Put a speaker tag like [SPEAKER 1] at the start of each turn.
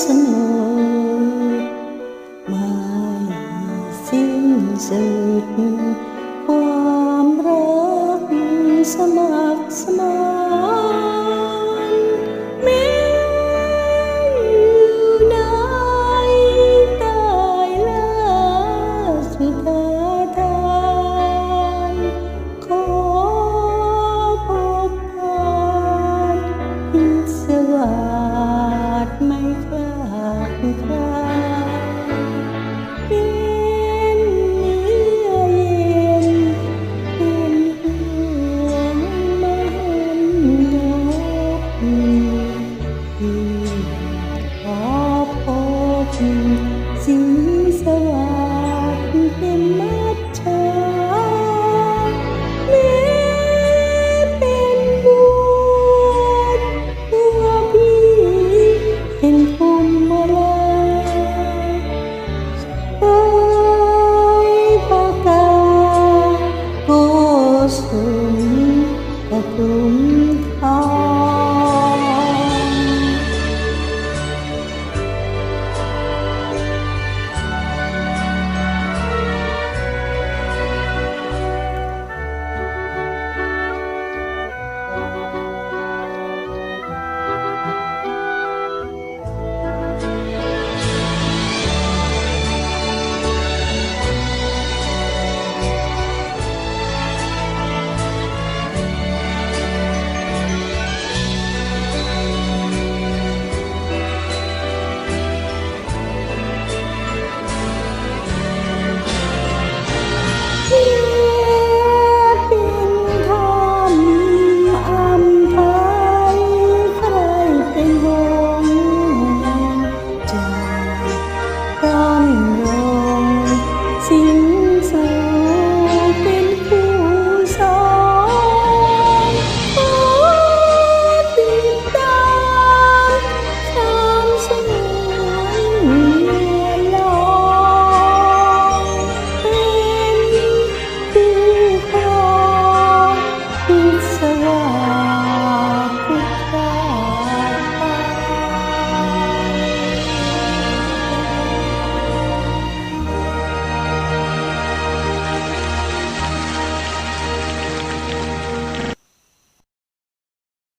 [SPEAKER 1] สนุกไม่สิ้นสุดความรักสมัครสมา